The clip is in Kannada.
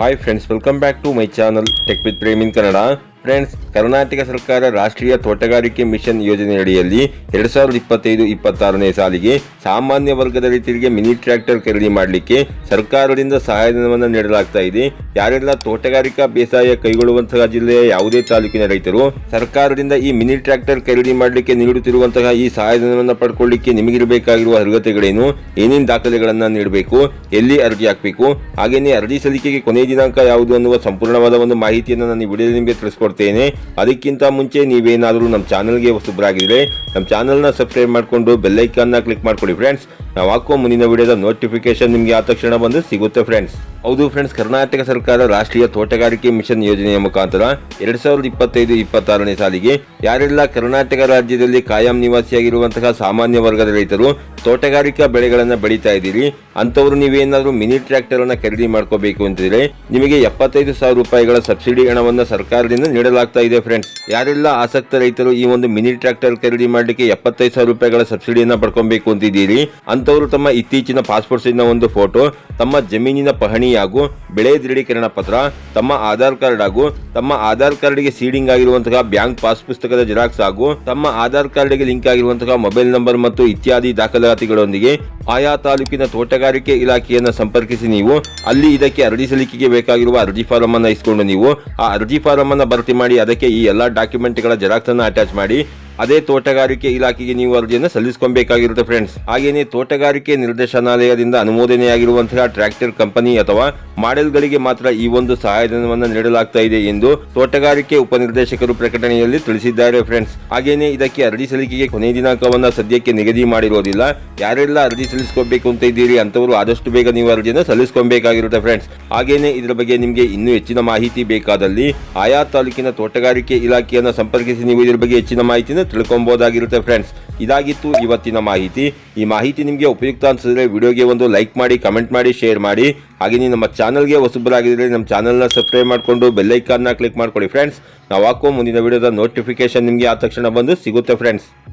hi friends welcome back to my channel tech with Prem in Kannada friends Karnataka ಸರ್ಕಾರ ರಾಷ್ಟ್ರೀಯ ತೋಟಗಾರಿಕೆ ಮಿಷನ್ ಯೋಜನೆಯಡಿಯಲ್ಲಿ ಎರಡು ಸಾವಿರದ ಇಪ್ಪತ್ತೈದು ಇಪ್ಪತ್ತಾರನೇ ಸಾಲಿಗೆ ಸಾಮಾನ್ಯ ವರ್ಗದ ರೈತರಿಗೆ ಮಿನಿ ಟ್ರ್ಯಾಕ್ಟರ್ ಖರೀದಿ ಮಾಡಲಿಕ್ಕೆ ಸರ್ಕಾರದಿಂದ ಸಹಾಯಧನವನ್ನು ನೀಡಲಾಗ್ತಾ ಇದೆ ಯಾರೆಲ್ಲ ತೋಟಗಾರಿಕಾ ಬೇಸಾಯ ಕೈಗೊಳ್ಳುವಂತಹ ಜಿಲ್ಲೆಯ ಯಾವುದೇ ತಾಲೂಕಿನ ರೈತರು ಸರ್ಕಾರದಿಂದ ಈ ಮಿನಿ ಟ್ರ್ಯಾಕ್ಟರ್ ಖರೀದಿ ಮಾಡಲಿಕ್ಕೆ ನೀಡುತ್ತಿರುವಂತಹ ಈ ಸಹಾಯಧನವನ್ನು ಪಡ್ಕೊಳ್ಳಿಕ್ಕೆ ನಿಮಗಿರಬೇಕಾಗಿರುವ ಅರ್ಹತೆಗಳೇನು ಏನೇನು ದಾಖಲೆಗಳನ್ನು ನೀಡಬೇಕು ಎಲ್ಲಿ ಅರ್ಜಿ ಹಾಕಬೇಕು ಹಾಗೆಯೇ ಅರ್ಜಿ ಸಲ್ಲಿಕೆಗೆ ಕೊನೆಯ ದಿನಾಂಕ ಯಾವುದು ಅನ್ನುವ ಸಂಪೂರ್ಣವಾದ ಒಂದು ಮಾಹಿತಿಯನ್ನು ನಾನು ವಿಡಿಯೋದಲ್ಲಿ ನಿಮಗೆ ತಿಳಿಸ್ಕೊಡ್ತೀನಿ ಕೊಡ್ತೇನೆ ಅದಕ್ಕಿಂತ ಮುಂಚೆ ನೀವೇನಾದರೂ ನಮ್ಮ ಚಾನಲ್ಗೆ ಹೊಸಬ್ರಾಗಿದ್ದರೆ ನಮ್ಮ ಚಾನಲ್ನ ಸಬ್ಸ್ಕ್ರೈಬ್ ಮಾಡಿಕೊಂಡು ಬೆಲ್ಲೈಕನ್ನ ಕ್ಲಿಕ್ ಮಾಡಿಕೊಡಿ ಫ್ರೆಂಡ್ಸ್ ನಾವು ಹಾಕುವ ಮುಂದಿನ ವಿಡಿಯೋದ ನೋಟಿಫಿಕೇಶನ್ ನಿಮಗೆ ಆ ತಕ್ಷಣ ಬಂದು ಸಿಗುತ್ತೆ ಫ್ರೆಂಡ್ಸ್ ಹೌದು ಫ್ರೆಂಡ್ಸ್ ಕರ್ನಾಟಕ ಸರ್ಕಾರ ರಾಷ್ಟ್ರೀಯ ತೋಟಗಾರಿಕೆ ಮಿಷನ್ ಯೋಜನೆಯ ಮುಖಾಂತರ ಎರಡ್ ಸಾವಿರದ ಇಪ್ಪತ್ತೈದು ಇಪ್ಪತ್ತಾರನೇ ಸಾಲಿಗೆ ಯಾರೆಲ್ಲ ಕರ್ನಾಟಕ ರಾಜ್ಯದಲ್ಲಿ ಕಾಯಂ ನಿವಾಸಿಯಾಗಿರುವಂತಹ ಸಾಮಾನ್ಯ ವರ್ಗದ ರೈತರು ತೋಟಗಾರಿಕಾ ಬೆಳೆಗಳನ್ನ ಬೆಳೀತಾ ಇದ್ದೀರಿ ಅಂತವರು ನೀವೇನಾದ್ರೂ ಮಿನಿ ಟ್ರ್ಯಾಕ್ಟರ್ ಅನ್ನ ಖರೀದಿ ಮಾಡ್ಕೋಬೇಕು ಅಂತಿದ್ರೆ ನಿಮಗೆ ಎಪ್ಪತ್ತೈದು ಸಾವಿರ ರೂಪಾಯಿಗಳ ಸಬ್ಸಿಡಿ ಹಣವನ್ನು ಸರ್ಕಾರದಿಂದ ನೀಡಲಾಗ್ತಾ ಇದೆ ಫ್ರೆಂಡ್ಸ್ ಯಾರೆಲ್ಲ ಆಸಕ್ತ ರೈತರು ಈ ಒಂದು ಮಿನಿ ಟ್ರ್ಯಾಕ್ಟರ್ ಖರೀದಿ ಮಾಡಲಿಕ್ಕೆ ಎಪ್ಪತ್ತೈದು ಸಾವಿರ ರೂಪಾಯಿಗಳ ಸಬ್ಸಿಡಿಯನ್ನು ಪಡ್ಕೊಬೇಕು ಅಂತಿದ್ದೀರಿ ಅಂಥವರು ತಮ್ಮ ಇತ್ತೀಚಿನ ಪಾಸ್ಪೋರ್ಟ್ ಸೈಜ್ನ ಒಂದು ಫೋಟೋ ತಮ್ಮ ಜಮೀನಿನ ಪಹಣಿ ಹಾಗೂ ಬೆಳೆ ದೃಢೀಕರಣ ಪತ್ರ ತಮ್ಮ ಆಧಾರ್ ಕಾರ್ಡ್ ಹಾಗೂ ತಮ್ಮ ಆಧಾರ್ ಕಾರ್ಡ್ಗೆ ಸೀಡಿಂಗ್ ಆಗಿರುವಂತಹ ಬ್ಯಾಂಕ್ ಪಾಸ್ ಪುಸ್ತಕದ ಜೆರಾಕ್ಸ್ ಹಾಗೂ ತಮ್ಮ ಆಧಾರ್ ಕಾರ್ಡ್ಗೆ ಲಿಂಕ್ ಆಗಿರುವಂತಹ ಮೊಬೈಲ್ ನಂಬರ್ ಮತ್ತು ಇತ್ಯಾದಿ ದಾಖಲಾತಿಗಳೊಂದಿಗೆ ಆಯಾ ತಾಲೂಕಿನ ತೋಟಗಾರಿಕೆ ಇಲಾಖೆಯನ್ನು ಸಂಪರ್ಕಿಸಿ ನೀವು ಅಲ್ಲಿ ಇದಕ್ಕೆ ಅರ್ಜಿ ಸಲ್ಲಿಕೆಗೆ ಬೇಕಾಗಿರುವ ಅರ್ಜಿ ಫಾರಂ ಅನ್ನು ಇಸ್ಕೊಂಡು ನೀವು ಆ ಅರ್ಜಿ ಫಾರಂ ಅನ್ನು ಭರ್ತಿ ಮಾಡಿ ಅದಕ್ಕೆ ಈ ಎಲ್ಲ ಡಾಕ್ಯುಮೆಂಟ್ಗಳ ಜೆರಾಕ್ಸ್ ಅನ್ನು ಅಟ್ಯಾಚ್ ಮಾಡಿ ಅದೇ ತೋಟಗಾರಿಕೆ ಇಲಾಖೆಗೆ ನೀವು ಅರ್ಜಿಯನ್ನು ಸಲ್ಲಿಸಿಕೊಬೇಕಾಗಿರುತ್ತೆ ಫ್ರೆಂಡ್ಸ್ ಹಾಗೆಯೇ ತೋಟಗಾರಿಕೆ ನಿರ್ದೇಶನಾಲಯದಿಂದ ಅನುಮೋದನೆಯಾಗಿರುವಂತಹ ಟ್ರ್ಯಾಕ್ಟರ್ ಕಂಪನಿ ಅಥವಾ ಮಾಡೆಲ್ಗಳಿಗೆ ಮಾತ್ರ ಈ ಒಂದು ಸಹಾಯಧನವನ್ನು ನೀಡಲಾಗ್ತಾ ಇದೆ ಎಂದು ತೋಟಗಾರಿಕೆ ಉಪನಿರ್ದೇಶಕರು ಪ್ರಕಟಣೆಯಲ್ಲಿ ತಿಳಿಸಿದ್ದಾರೆ ಫ್ರೆಂಡ್ಸ್ ಹಾಗೆಯೇ ಇದಕ್ಕೆ ಅರ್ಜಿ ಸಲ್ಲಿಕೆಗೆ ಕೊನೆಯ ದಿನಾಂಕವನ್ನು ಸದ್ಯಕ್ಕೆ ನಿಗದಿ ಮಾಡಿರೋದಿಲ್ಲ ಯಾರೆಲ್ಲ ಅರ್ಜಿ ಸಲ್ಲಿಸ್ಕೋಬೇಕು ಅಂತ ಇದ್ದೀರಿ ಅಂಥವರು ಆದಷ್ಟು ಬೇಗ ನೀವು ಅರ್ಜಿನ ಸಲ್ಲಿಸ್ಕೊಬೇಕಾಗಿರುತ್ತೆ ಫ್ರೆಂಡ್ಸ್ ಹಾಗೇನೆ ಇದರ ಬಗ್ಗೆ ನಿಮಗೆ ಇನ್ನೂ ಹೆಚ್ಚಿನ ಮಾಹಿತಿ ಬೇಕಾದಲ್ಲಿ ಆಯಾ ತಾಲೂಕಿನ ತೋಟಗಾರಿಕೆ ಇಲಾಖೆಯನ್ನು ಸಂಪರ್ಕಿಸಿ ನೀವು ಇದರ ಬಗ್ಗೆ ಹೆಚ್ಚಿನ ಮಾಹಿತಿಯನ್ನು ತಿಳ್ಕೊಬಹುದಾಗಿರುತ್ತೆ ಫ್ರೆಂಡ್ಸ್ ಇದಾಗಿತ್ತು ಇವತ್ತಿನ ಮಾಹಿತಿ ಈ ಮಾಹಿತಿ ನಿಮಗೆ ಉಪಯುಕ್ತ ಅನಿಸಿದ್ರೆ ವಿಡಿಯೋಗೆ ಒಂದು ಲೈಕ್ ಮಾಡಿ ಕಮೆಂಟ್ ಮಾಡಿ ಶೇರ್ ಮಾಡಿ ಹಾಗೆಯೇ ನಮ್ಮ ಚಾನಲ್ಗೆ ಆಗಿದ್ರೆ ನಮ್ಮ ಚಾನಲ್ನ ಸಬ್ಸ್ಕ್ರೈಬ್ ಮಾಡಿಕೊಂಡು ಬೆಲ್ಲೈಕಾನ್ನ ಕ್ಲಿಕ್ ಮಾಡ್ಕೊಳ್ಳಿ ಫ್ರೆಂಡ್ಸ್ ನಾವು ಹಾಕೋ ಮುಂದಿನ ವಿಡಿಯೋದ ನೋಟಿಫಿಕೇಶನ್ ನಿಮಗೆ ಆದ ತಕ್ಷಣ ಬಂದು ಸಿಗುತ್ತೆ ಫ್ರೆಂಡ್ಸ್